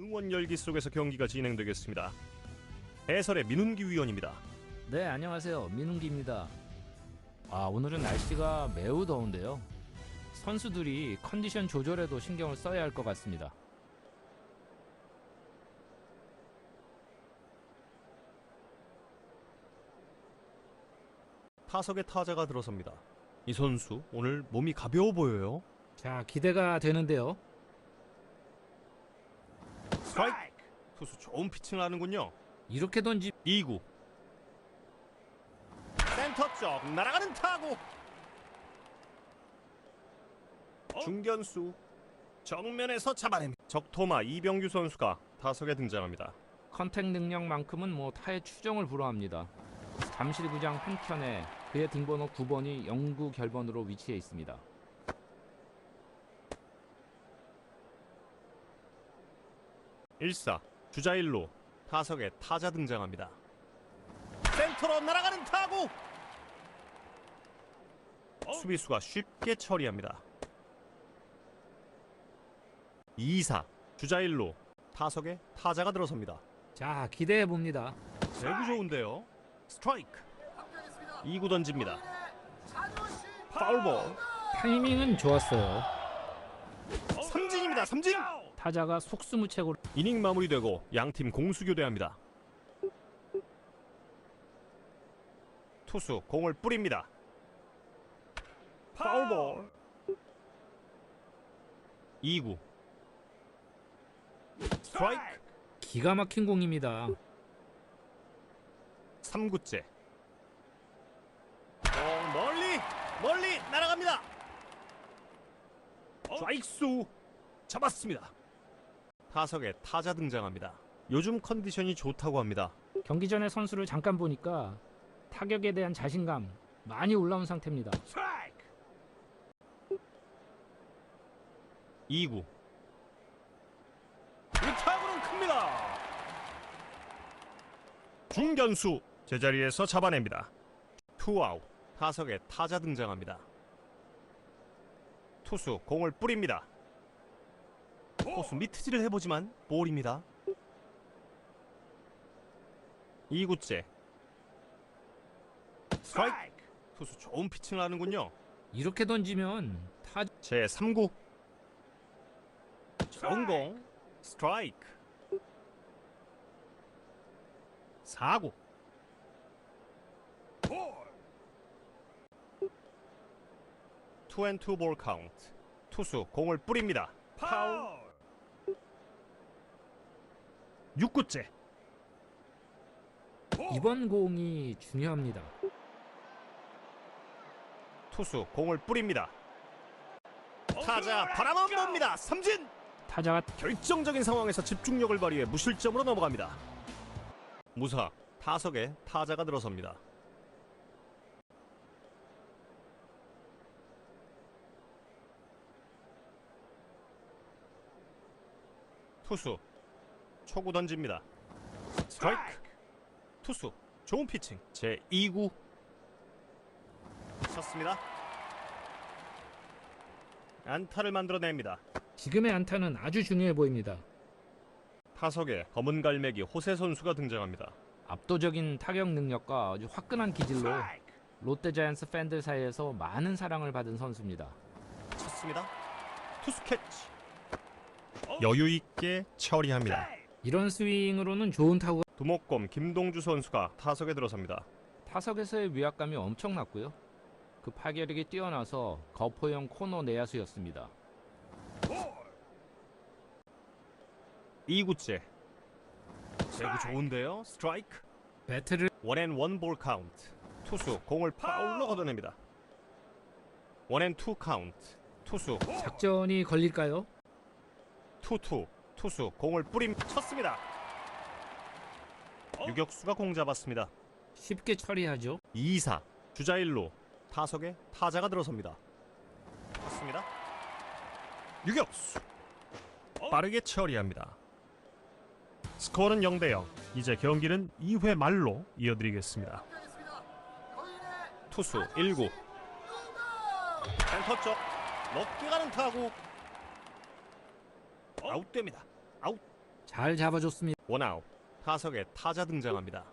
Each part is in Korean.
응원 열기 속에서 경기가 진행되겠습니다. 해설의 민훈기 위원입니다. 네, 안녕하세요. 민웅기입니다. 아, 오늘은 날씨가 매우 더운데요. 선수들이 컨디션 조절에도 신경을 써야 할 것 같습니다. 타석에 타자가 들어섭니다. 이 선수 오늘 몸이 가벼워 보여요. 자, 기대가 되는데요. 스트라이크. 투수 좋은 피칭을 하는군요. 이렇게 던지 2구. 센터 쪽 날아가는 타구. 중견수 정면에서 잡아냅니다. 적토마 이병규 선수가 타석에 등장합니다. 컨택 능력만큼은 뭐 타의 추정을 불허합니다. 잠실구장 한켠에 그의 등번호 9번이 영구 결번으로 위치해 있습니다. 일사 주자 1루 타석에 타자 등장합니다. 센터로 날아가는 타구. 수비수가 쉽게 처리합니다. 2사 주자 1루 타석에 타자가 들어섭니다. 자, 기대해 봅니다. 제구 좋은데요. 스트라이크. 2구 던집니다. 파울볼. 타이밍은 좋았어요. 삼진입니다. 삼진. 타자가 속수무책으로 이닝 마무리되고 양팀 공수 교대합니다. 투수 공을 뿌립니다. 파울볼. 2구. 스트라이크. 기가 막힌 공입니다. 3구째. 공 멀리 멀리 날아갑니다. 좌익수 잡았습니다. 타석에 타자 등장합니다. 요즘 컨디션이 좋다고 합니다. 경기 전에 선수를 잠깐 보니까 타격에 대한 자신감 많이 올라온 상태입니다. 2구. 이 타구는 큽니다. 중견수 제자리에서 잡아냅니다. 투아웃. 타석에 타자 등장합니다. 투수 공을 뿌립니다. 포수 미트질을 해보지만 볼입니다. 2구째. 스트라이크. 투수 좋은 피칭을 하는군요. 이렇게 던지면 타 제 3구 성공 스트라이크 4구 투앤투 볼 카운트 투수 공을 뿌립니다 파울 6구째 이번 공이 중요합니다. 투수 공을 뿌립니다 타자 바라만 봅니다 삼진 타자가 결정적인 상황에서 집중력을 발휘해 무실점으로 넘어갑니다. 무사 타석에 타자가 들어섭니다. 투수 초구 던집니다. 스트라이크 투수 좋은 피칭 제 2구 쳤습니다. 안타를 만들어냅니다. 지금의 안타는 아주 중요해 보입니다. 타석에 검은 갈매기 호세 선수가 등장합니다. 압도적인 타격 능력과 아주 화끈한 기질로 롯데 자이언츠 팬들 사이에서 많은 사랑을 받은 선수입니다. 쳤습니다. 투수 캐치. 여유 있게 처리합니다. 이런 스윙으로는 좋은 타구가 두목곰 김동주 선수가 타석에 들어섭니다. 타석에서의 위압감이 엄청났고요. 그 파괴력이 뛰어나서 거포형 코너 내야수였습니다. 2구째. 제구 좋은데요. 스트라이크. 배트를 원앤 원볼 카운트. 투수 공을 파울로 걷어냅니다. 원앤 투 카운트. 투수 작전이 걸릴까요? 투투. 투수 공을 뿌림 쳤습니다. 유격수가 공 잡았습니다. 쉽게 처리하죠. 2사 주자 1루 타석에 타자가 들어섭니다. 쳤습니다. 유격수 빠르게 처리합니다. 스코어는 0대 0. 이제 경기는 2회 말로 이어드리겠습니다. 투수 1구 센터 쪽 높게 가는 타구 아웃됩니다. 아웃 잘 잡아줬습니다. 원아웃 타석에 타자 등장합니다.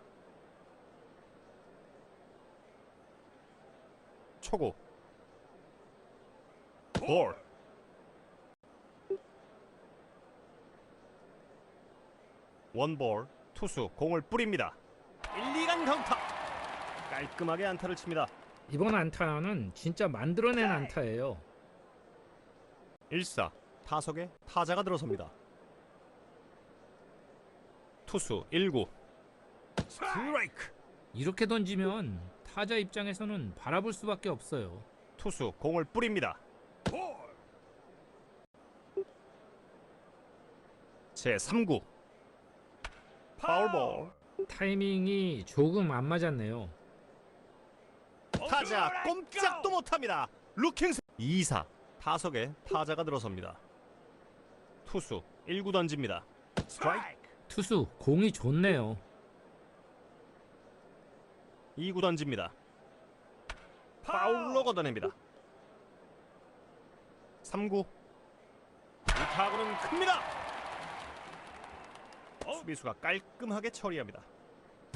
초구 볼 원볼 투수 공을 뿌립니다. 1, 2간 강타 깔끔하게 안타를 칩니다. 이번 안타는 진짜 만들어낸 안타예요. 1사 타석에 타자가 들어섭니다. 투수 1구 스트라이크 이렇게 던지면 타자 입장에서는 바라볼 수밖에 없어요. 투수 공을 뿌립니다. 제 3구 파울볼 타이밍이 조금 안 맞았네요. 타자 꼼짝도 못합니다. 루킹 2사 타석에 타자가 들어섭니다. 투수 1구 던집니다. 스트라이크 투수 공이 좋네요. 2구 던집니다. 파울로 걷어냅니다. 3구 이 타구는 큽니다. 수비수가 깔끔하게 처리합니다.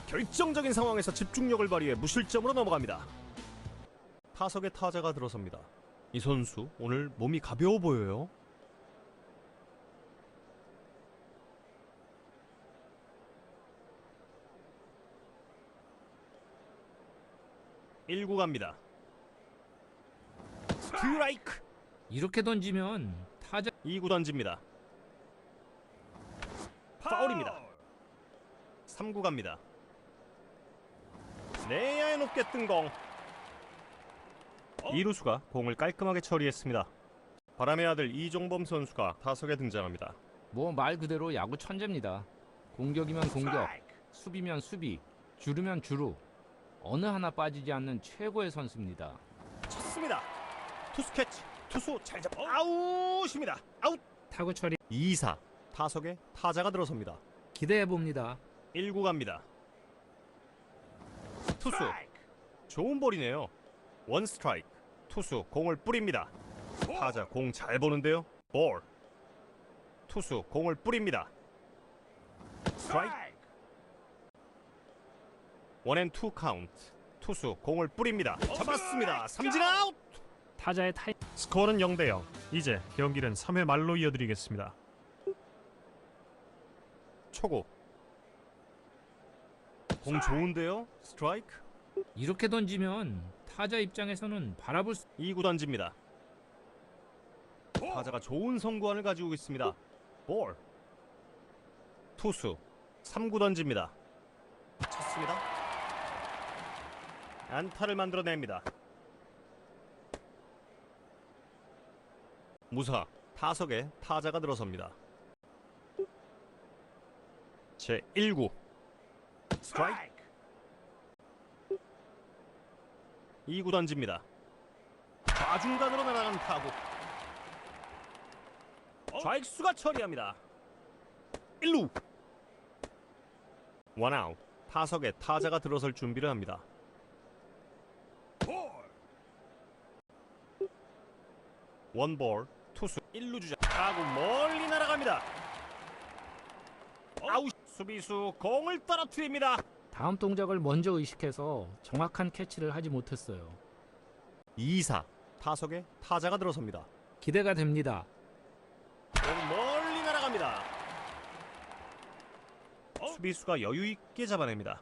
결정적인 상황에서 집중력을 발휘해 무실점으로 넘어갑니다. 타석에 타자가 들어섭니다. 이 선수 오늘 몸이 가벼워 보여요. 일구 갑니다. 스트라이크 이렇게 던지면 타자 2구 던집니다. 파울입니다. 3구 갑니다. 내야에 높게 뜬 공. 이루수가 공을 깔끔하게 처리했습니다. 바람의 아들 이종범 선수가 타석에 등장합니다. 뭐 말 그대로 야구 천재입니다. 공격이면 공격, 수비면 수비, 주루면 주루. 어느 하나 빠지지 않는 최고의 선수입니다. 쳤습니다. 투수 캐치. 투수 잘 잡. 아웃입니다. 아웃. 타구 처리 2사 타석에 타자가 들어섭니다. 기대해 봅니다. 1구 갑니다. 투수 좋은 볼이네요. 원 스트라이크. 투수 공을 뿌립니다. 타자 공 잘 보는데요. 볼. 투수 공을 뿌립니다. 스트라이크. 원앤투 카운트. 투수 공을 뿌립니다. 잡았습니다. 삼진 아웃. 타자의 타이 스코어는 0대 0. 이제 경기는 3회 말로 이어드리겠습니다. 초구. 공 좋은데요? 스트라이크. 이렇게 던지면 타자 입장에서는 바라볼 수 2구 던집니다. 타자가 좋은 성구안을 가지고 있습니다. 볼. 투수 3구 던집니다. 쳤습니다. 안타를 만들어냅니다. 무사 타석에 타자가 들어섭니다. 제 1구 스트라이크 2구 던집니다. 좌중간으로 날아간 타구. 좌익수가 처리합니다. 1루. 원아웃. 타석에 타자가 들어설 준비를 합니다. 원볼 투수 1루 주자 타구 멀리 날아갑니다. 아웃 수비수 공을 떨어뜨립니다. 다음 동작을 먼저 의식해서 정확한 캐치를 하지 못했어요. 2사 타석에 타자가 들어섭니다. 기대가 됩니다. 공 멀리 날아갑니다. 수비수가 여유 있게 잡아냅니다.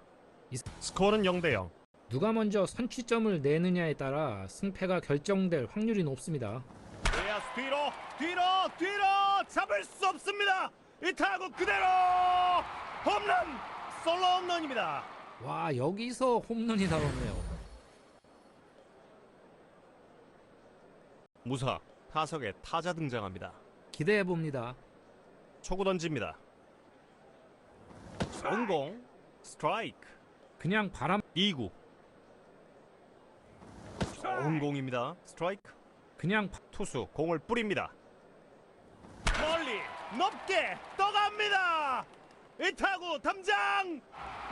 이- 스코어는 0대 0. 누가 먼저 선취점을 내느냐에 따라 승패가 결정될 확률이 높습니다. 외야수 뒤로 뒤로 뒤로 잡을 수 없습니다. 이 타구 그대로 홈런 솔로 홈런입니다. 와 여기서 홈런이 나오네요. 무사 타석에 타자 등장합니다. 기대해 봅니다. 초구 던집니다. 성공 스트라이크 그냥 바람 2구 좋은 공입니다. 스트라이크 그냥 바- 투수 공을 뿌립니다. 높게 떠갑니다. 이 타구 담장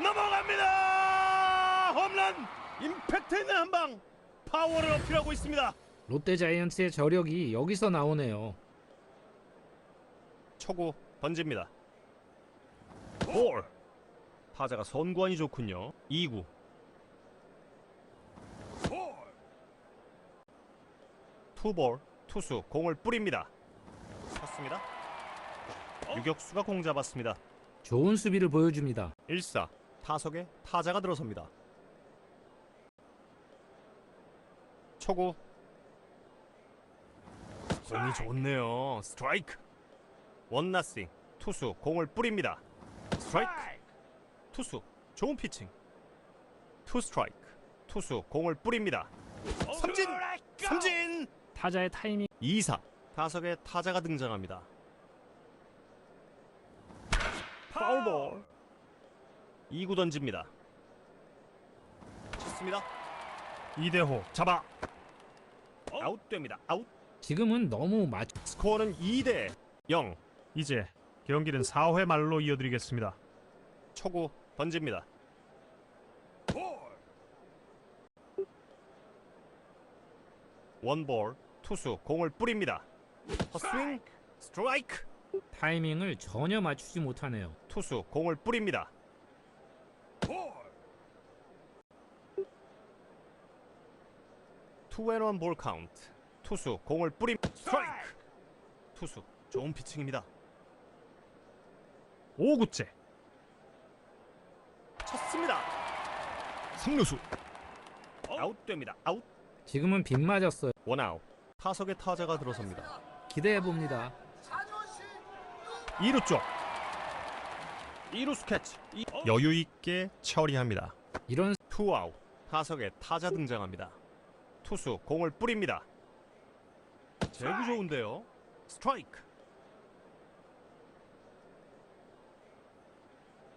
넘어갑니다. 홈런 임팩트 있는 한방 파워를 어필하고 있습니다. 롯데 자이언츠의 저력이 여기서 나오네요. 초구 던집니다. 볼. 타자가 선구안이 좋군요. 2구. 투볼. 투수 공을 뿌립니다. 쳤습니다. 유격수가 공 잡았습니다. 좋은 수비를 보여줍니다. 1사. 타석에 타자가 들어섭니다. 초구. 공이 좋네요. 스트라이크. 원나싱. 투수 공을 뿌립니다. 스트라이크. 투수 좋은 피칭. 투 스트라이크. 투수 공을 뿌립니다. 삼진. 삼진. 타자의 타이밍 2사. 타석에 타자가 등장합니다. 파울볼. 2구 던집니다. 쳤습니다. 이대호 잡아. 아웃됩니다. 아웃. 지금은 너무 맞 스코어는 2대 0. 이제 경기는 4회 말로 이어드리겠습니다. 초구 던집니다. 원볼 투수 공을 뿌립니다. 헛스윙 스트라이크 타이밍을 전혀 맞추지 못하네요. 투수 공을 뿌립니다. 투앤원 볼 카운트 투수 공을 뿌림 스트라이크 투수 좋은 피칭입니다. 5구째 쳤습니다. 3루수 아웃됩니다. 아웃 지금은 빗 맞았어요. 원아웃 타석에 타자가 들어섭니다. 기대해 봅니다. 2루 쪽 2루수 캐치 이- 여유 있게 처리합니다. 이런 투아웃 타석에 타자 등장합니다. 투수 공을 뿌립니다. 제구 좋은데요. 스트라이크.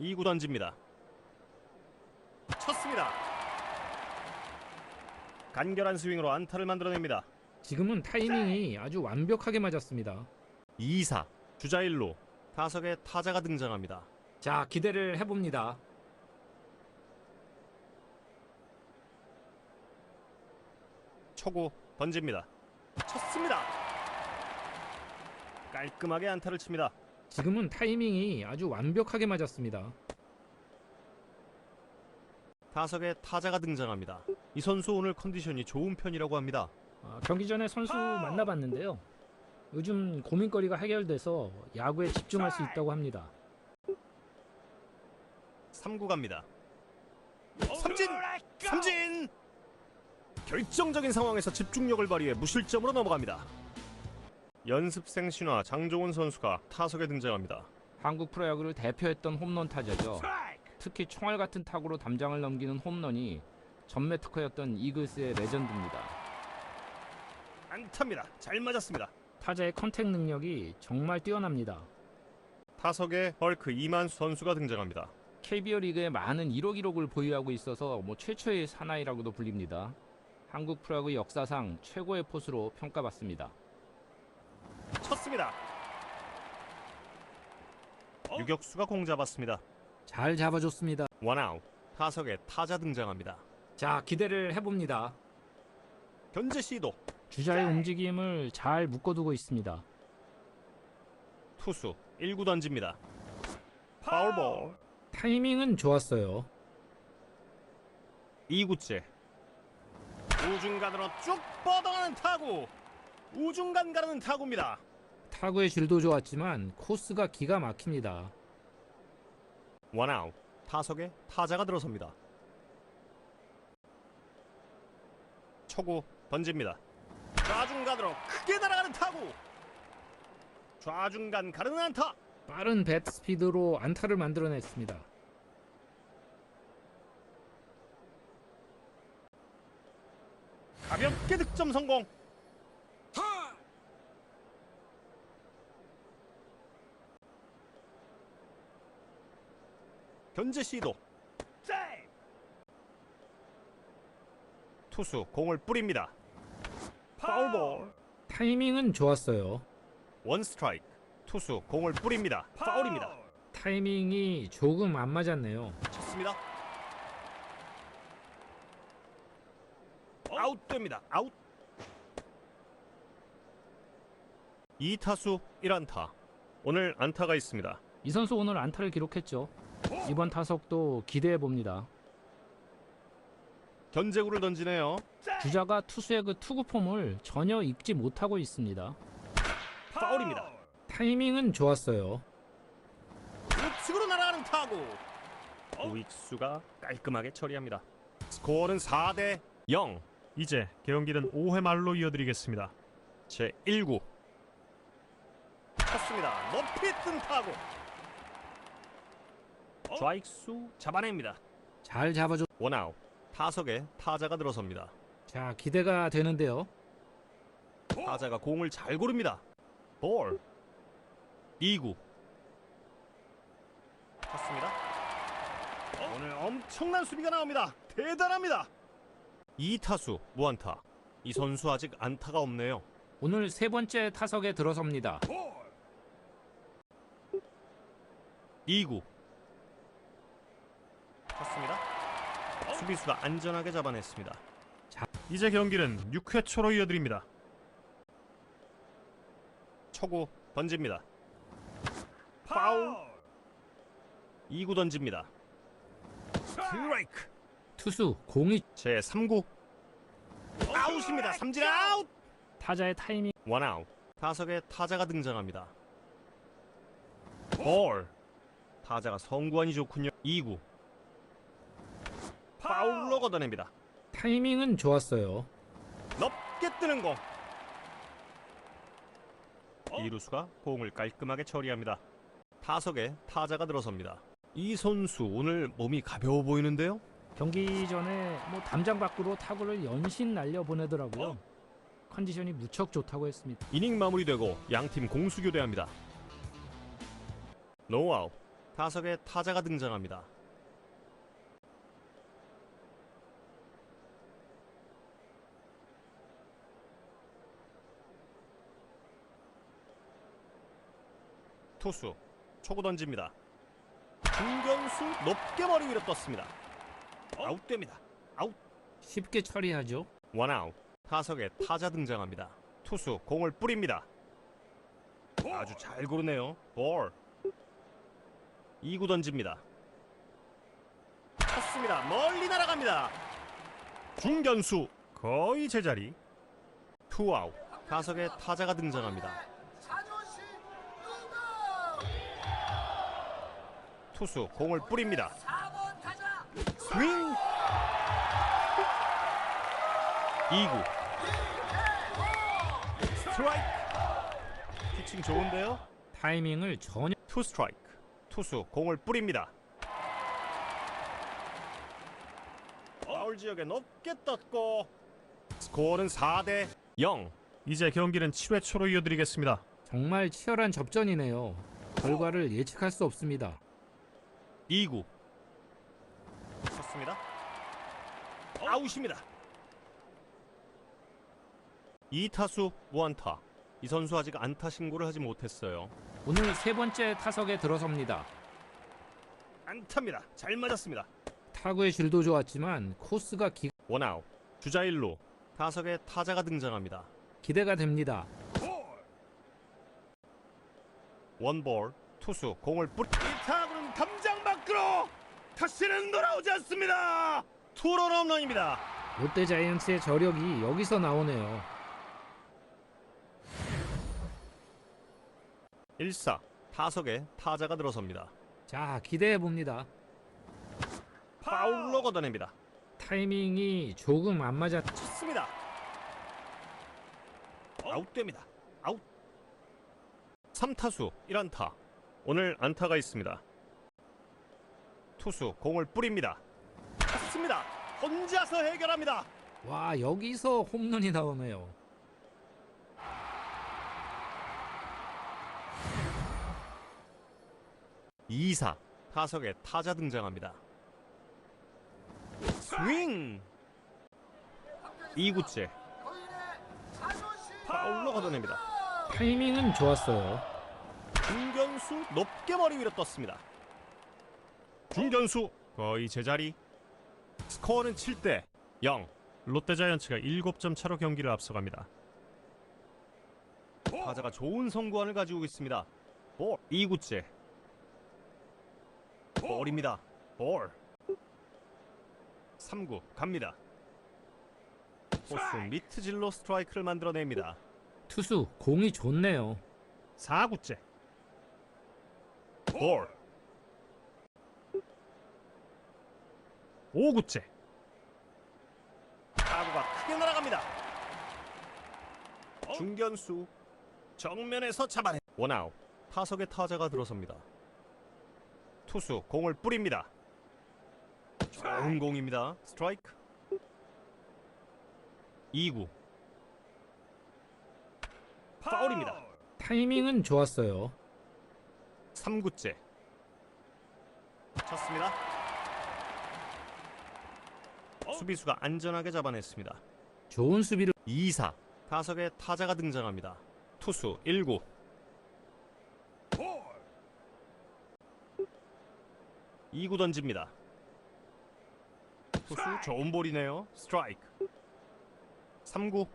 2구 던집니다. 쳤습니다. 간결한 스윙으로 안타를 만들어냅니다. 지금은 타이밍이 아주 완벽하게 맞았습니다. 2사 주자 1루 타석에 타자가 등장합니다. 자, 기대를 해 봅니다. 초구 던집니다. 쳤습니다. 깔끔하게 안타를 칩니다. 지금은 타이밍이 아주 완벽하게 맞았습니다. 타석에 타자가 등장합니다. 이 선수 오늘 컨디션이 좋은 편이라고 합니다. 아, 경기 전에 선수 만나봤는데요. 요즘 고민거리가 해결돼서 야구에 집중할 수 있다고 합니다. 3구 갑니다. 삼진! 삼진! 결정적인 상황에서 집중력을 발휘해 무실점으로 넘어갑니다. 연습생 신화 장종원 선수가 타석에 등장합니다. 한국 프로야구를 대표했던 홈런 타자죠. 특히 총알 같은 타구로 담장을 넘기는 홈런이 전매 특허였던 이글스의 레전드입니다. 안타입니다. 잘 맞았습니다. 타자의 컨택 능력이 정말 뛰어납니다. 타석에 헐크 이만수 선수가 등장합니다. KBO 리그에 많은 1호 기록을 보유하고 있어서 뭐 최초의 사나이라고도 불립니다. 한국 프로야구 역사상 최고의 포수로 평가받습니다. 쳤습니다. 유격수가 공 잡았습니다. 잘 잡아줬습니다. 원아웃. 타석에 타자 등장합니다. 자, 기대를 해봅니다. 견제 시도. 주자의 움직임을 잘 묶어두고 있습니다. 투수 1구 던집니다. 파울볼. 타이밍은 좋았어요. 2구째. 우중간으로 쭉 뻗어가는 타구. 우중간 가르는 타구입니다. 타구의 질도 좋았지만 코스가 기가 막힙니다. 원아웃. 타석에 타자가 들어섭니다. 초구 던집니다. 좌중간으로 크게 날아가는 타구. 좌중간 가르는 안타. 빠른 배 스피드로 안타를 만들어냈습니다. 가볍게 득점 성공. 견제 시도. 투수 공을 뿌립니다. 파울볼. 타이밍은 좋았어요. 원 스트라이크. 투수 공을 뿌립니다. 파울입니다. 타이밍이 조금 안 맞았네요. 쳤습니다. 아웃됩니다. 아웃. 2타수 1안타. 오늘 안타가 있습니다. 이 선수 오늘 안타를 기록했죠. 이번 타석도 기대해 봅니다. 견제구를 던지네요. 주자가 투수의 그 투구 폼을 전혀 읽지 못하고 있습니다. 파울입니다. 타이밍은 좋았어요. 우측으로 날아가는 타구. 우익수가 깔끔하게 처리합니다. 스코어는 4대 0. 이제 경기는 5회 말로 이어드리겠습니다. 제 1구. 쳤습니다. 높이 뜬 타구. 좌익수 잡아냅니다. 잘 잡아줘. 원아웃. 타석에 타자가 들어섭니다. 자, 기대가 되는데요. 타자가 공을 잘 고릅니다. 볼. 2구. 쳤습니다. 오늘 엄청난 수비가 나옵니다. 대단합니다. 2타수 무안타. 이 선수 아직 안타가 없네요. 오늘 세 번째 타석에 들어섭니다. 2구. 쳤습니다. 수비수가 안전하게 잡아냈습니다. 이제 경기는 6회 초로 이어드립니다. 초구 던집니다. 파울. 2구 던집니다. 스트라이크. 투수 공이 제 3구. 아웃입니다. 삼진 아웃. 타자의 타이밍 원아웃. 타석에 타자가 등장합니다. 볼. 타자가 성구안이 좋군요. 2구. 파울로 걷어냅니다. 타이밍은 좋았어요. 높게 뜨는 공. 이루수가 공을 깔끔하게 처리합니다. 타석에 타자가 들어섭니다. 이 선수 오늘 몸이 가벼워 보이는데요? 경기 전에 뭐 담장 밖으로 타구를 연신 날려 보내더라고요. 컨디션이 무척 좋다고 했습니다. 이닝 마무리되고 양팀 공수 교대합니다. 노아웃. 타석에 타자가 등장합니다. 투수 초구 던집니다. 중견수 높게 머리 위로 떴습니다. 아웃됩니다. 아웃. 쉽게 처리하죠. 원아웃 타석에 타자 등장합니다 투수 공을 뿌립니다 아주 잘 고르네요 볼 2구 던집니다 쳤습니다 멀리 날아갑니다 중견수 거의 제자리. 투아웃 타석에 타자가 등장합니다 투수 공을 뿌립니다 스윙 2구 스트라이크 피칭 좋은데요? 타이밍을 전혀 투 스트라이크 투수 공을 뿌립니다 파울 지역에 높게 떴고 스코어는 4대 0 이제 경기는 7회 초로 이어드리겠습니다. 정말 치열한 접전이네요. 결과를 예측할 수 없습니다. 2구. 쳤습니다. 아웃입니다. 2타수 무안타. 이 선수 아직 안타 신고를 하지 못했어요. 오늘 세 번째 타석에 들어섭니다. 안타입니다. 잘 맞았습니다. 타구의 질도 좋았지만 코스가 기... 원아웃. 주자 1루. 타석에 타자가 등장합니다. 기대가 됩니다. 원볼. 투수 공을 뿌리 이 타구는 담장 밖으로 다시는 돌아오지 않습니다. 투런 홈런입니다. 롯데 자이언츠의 저력이 여기서 나오네요. 1사 타석에 타자가 들어섭니다. 자, 기대해 봅니다. 파울로 걷어냅니다. 타이밍이 조금 안 맞았. 쳤습니다. 아웃됩니다. 아웃. 3타수 1안타. 오늘 안타가 있습니다 투수 공을 뿌립니다 쳤습니다 혼자서 해결합니다 와, 여기서 홈런이 나오네요. 이사 타석에 타자 등장합니다. 스윙 2구째 파울로 걷어냅니다. 타이밍은 좋았어요. 중견수 높게 머리 위로 떴습니다. 중견수 거의 제자리 스코어는 7대 0 롯데자이언츠가 7점 차로 경기를 앞서갑니다. 타자가 좋은 성구안을 가지고 있습니다. 볼 2구째 볼입니다. 볼. 3구 갑니다. 포수 미트질로 스트라이크를 만들어냅니다. 투수 공이 좋네요. 4구째. 볼. 5구째. 타구가 크게 날아갑니다. 중견수 정면에서 잡아내. 원아웃. 타석에 타자가 들어섭니다. 투수 공을 뿌립니다. 좋은 공입니다. 스트라이크. 2구. 파울입니다. 타이밍은 좋았어요. 3구째. 쳤습니다. 수비수가 안전하게 잡아냈습니다. 좋은 수비를 2사 타석에 타자가 등장합니다. 투수 1구. 2구 던집니다. 투수 좋은 볼이네요. 스트라이크. 3구.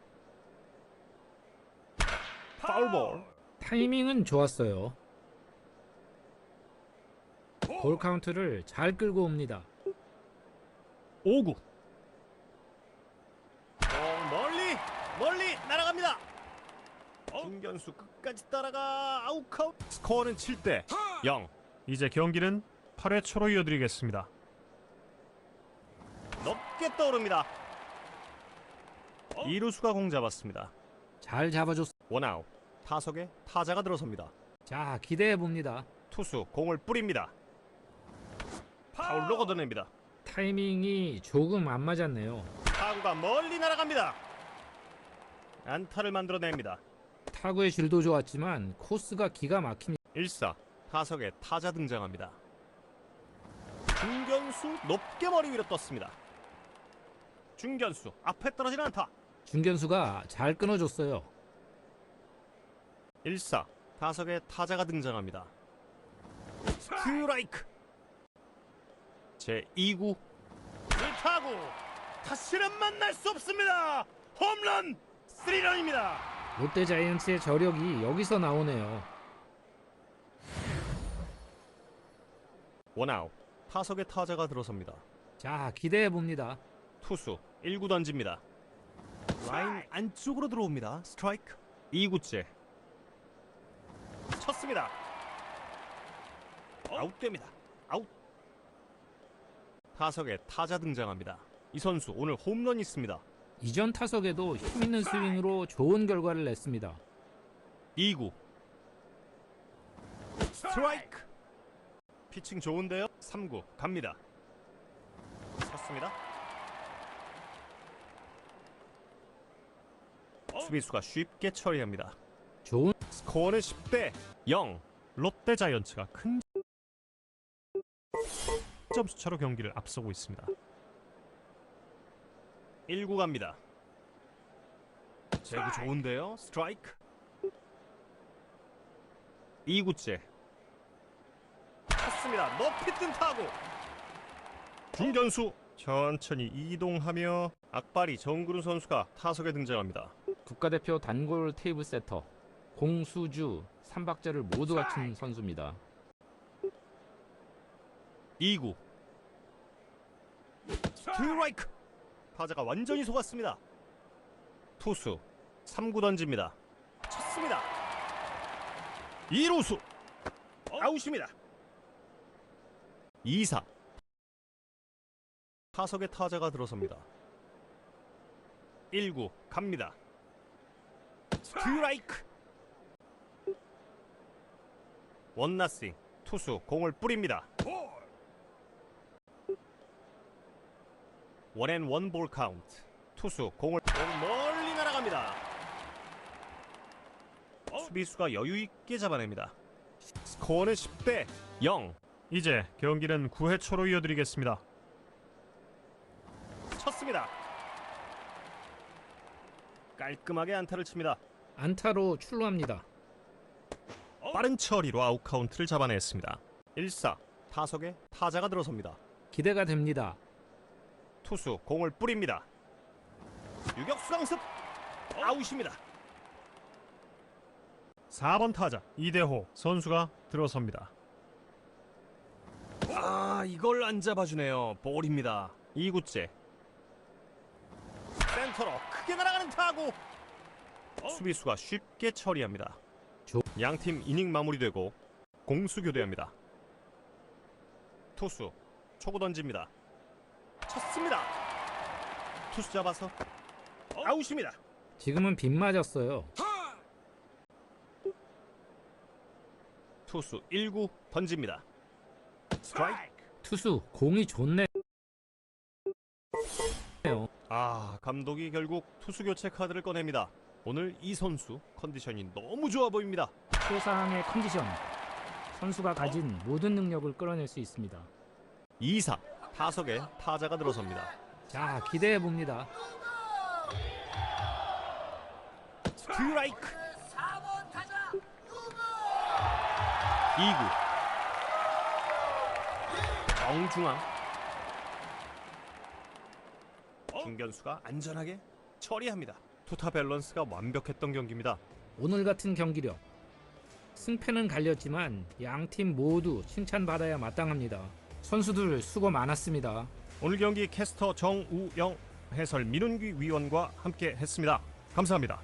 파울볼. 타이밍은 좋았어요. 볼 카운트를 잘 끌고 옵니다. 5구. 공 멀리 멀리 날아갑니다. 중견수 끝까지 따라가 아웃카웃. 스코어는 7대 0. 이제 경기는 8회 초로 이어드리겠습니다. 높게 떠오릅니다. 이루수가 공 잡았습니다. 잘 잡아줬. 원아웃. 타석에 타자가 들어섭니다. 자 기대해 봅니다. 투수 공을 뿌립니다. 파울로 걷어냅니다. 타이밍이 조금 안 맞았네요. 타구가 멀리 날아갑니다. 안타를 만들어냅니다. 타구의 질도 좋았지만 코스가 기가 막힙니다. 1사 타석에 타자 등장합니다. 중견수 높게 머리 위로 떴습니다. 중견수 앞에 떨어진 안타. 중견수가 잘 끊어줬어요. 1사 타석에 타자가 등장합니다. 스트라이크 제 2구 1타구 다시는 만날 수 없습니다. 홈런 3런입니다. 롯데 자이언츠의 저력이 여기서 나오네요. 원아웃 타석에 타자가 들어섭니다. 자 기대해 봅니다. 투수 1구 던집니다. 라인 안쪽으로 들어옵니다. 스트라이크 2구째 쳤습니다. 아웃됩니다. 아웃. 타석에 타자 등장합니다. 이 선수 오늘 홈런 있습니다. 이전 타석에도 힘있는 스윙으로 좋은 결과를 냈습니다. 2구 스트라이크 피칭 좋은데요? 3구 갑니다. 쳤습니다. 수비수가 쉽게 처리합니다. 좋은 스코어는 10대 0. 롯데 자이언츠가 큰 점수 차로 경기를 앞서고 있습니다. 1구 갑니다. 제구 좋은데요? 스트라이크. 2구째. 쳤습니다. 높이 뜬 타구. 중견수 천천히 이동하며 악바리 정구른 선수가 타석에 등장합니다. 국가대표 단골 테이블 세터 공수주 삼박자를 모두 갖춘 선수입니다. 2구. 스트라이크. 타자가 완전히 속았습니다. 투수 3구 던집니다. 쳤습니다. 2루수 아웃입니다. 2사 타석에 타자가 들어섭니다. 1구 갑니다. 스트라이크 원나싱 투수 공을 뿌립니다. 원앤 원 볼 카운트 투수 공을 공 멀리 날아갑니다. 수비수가 여유 있게 잡아냅니다. 스코어는 10대 0. 이제 경기는 9회 초로 이어드리겠습니다. 쳤습니다. 깔끔하게 안타를 칩니다. 안타로 출루합니다. 빠른 처리로 아웃 카운트를 잡아냈습니다. 1사 타석에 타자가 들어섭니다. 기대가 됩니다. 투수 공을 뿌립니다. 유격수 강습 아웃입니다. 4번 타자 이대호 선수가 들어섭니다. 아 이걸 안 잡아주네요. 볼입니다. 2구째. 센터로 크게 날아가는 타구. 수비수가 쉽게 처리합니다. 조- 양팀 이닝 마무리되고 공수 교대합니다. 투수 초구 던집니다. 쳤습니다. 투수 잡아서 아웃입니다. 지금은 빗 맞았어요. 투수 1구 던집니다. 스트라이크. 투수 공이 좋네요. 아 감독이 결국 투수 교체 카드를 꺼냅니다. 오늘 이 선수 컨디션이 너무 좋아 보입니다. 최상의 컨디션. 선수가 가진 모든 능력을 끌어낼 수 있습니다. 2사 타석에 타자가 들어섭니다. 자, 기대해 봅니다. 스트라이크 2구 정중앙 중견수가 안전하게 처리합니다. 투타 밸런스가 완벽했던 경기입니다. 오늘 같은 경기력. 승패는 갈렸지만 양 팀 모두 칭찬받아야 마땅합니다. 선수들 수고 많았습니다. 오늘 경기 캐스터 정우영 해설 민훈기 위원과 함께 했습니다. 감사합니다.